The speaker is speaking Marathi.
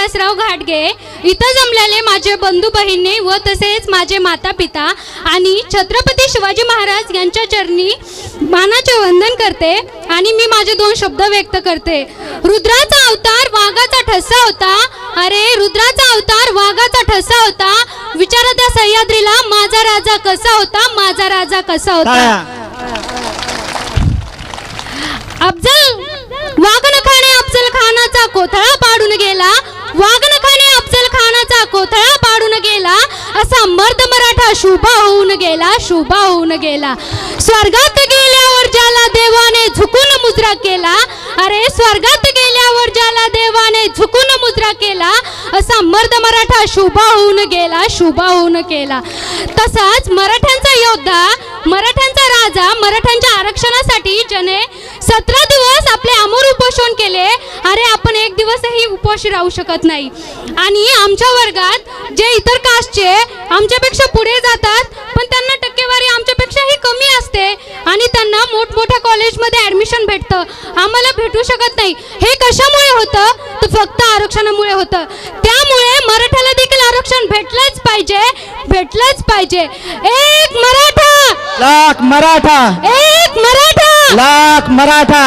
कैलासराव घाटगे. इथं जमलेले माझे बंधू बहिणी व तसेच माझे माता पिता आणि छत्रपती शिवाजी महाराज यांच्या चरणी मानाचे वंदन करते आणि मी माझे दोन शब्द व्यक्त करते. रुद्राचा अवतार वाघाचा ठसा होता. अरे रुद्राचा अवतार वाघाचा ठसा होता. विचारा त्या सह्याद्रीला माझा राजा कसा होता? माझा राजा कसा होता? अफजल वाघनखाने अफजल खानाचा कोथळा पाडून गेला वाघनखाने अफजल खानाचा कोथळा पाडून गेला असा मर्द मराठा शुभा होऊन गेला शुभा होऊन गेला. स्वर्गात गेल्यावर ज्याला देवाने झुकून मुजरा केला अरे स्वर्गात गेल्यावर ज्याला देवाने झुकून मुजरा केला असा मर्द मराठा शुभा होऊन गेला शुभा होऊन केला तसाच मराठ्यांचा योद्धा मराठ्यांचा राजा मराठ्यांच्या आरक्षणासाठी ज्याने सतरा दिवस आपले अमोर उपोषण केले अरे आपण एक दिवसही उपोषी राहू शकत नाही. आणि आमच्या वर्गात जे इतर कास्टचे आमच्यापेक्षा पुढे जातात पण त्यांना टक्केवारी आमच्यापेक्षाही कमी असते आणि त्यांना मोठमोठ्या कॉलेजमध्ये ॲडमिशन भेटतं. आम्हाला भेटू शकत नाही. हे कशामुळे होतं? तर फक्त आरक्षणामुळे होतं. त्यामुळे मराठ्याला देखील आरक्षण भेटलंच पाहिजे भेटलंच पाहिजे. एक मराठा! लाख मराठा! एक मराठा! लाख मराठा!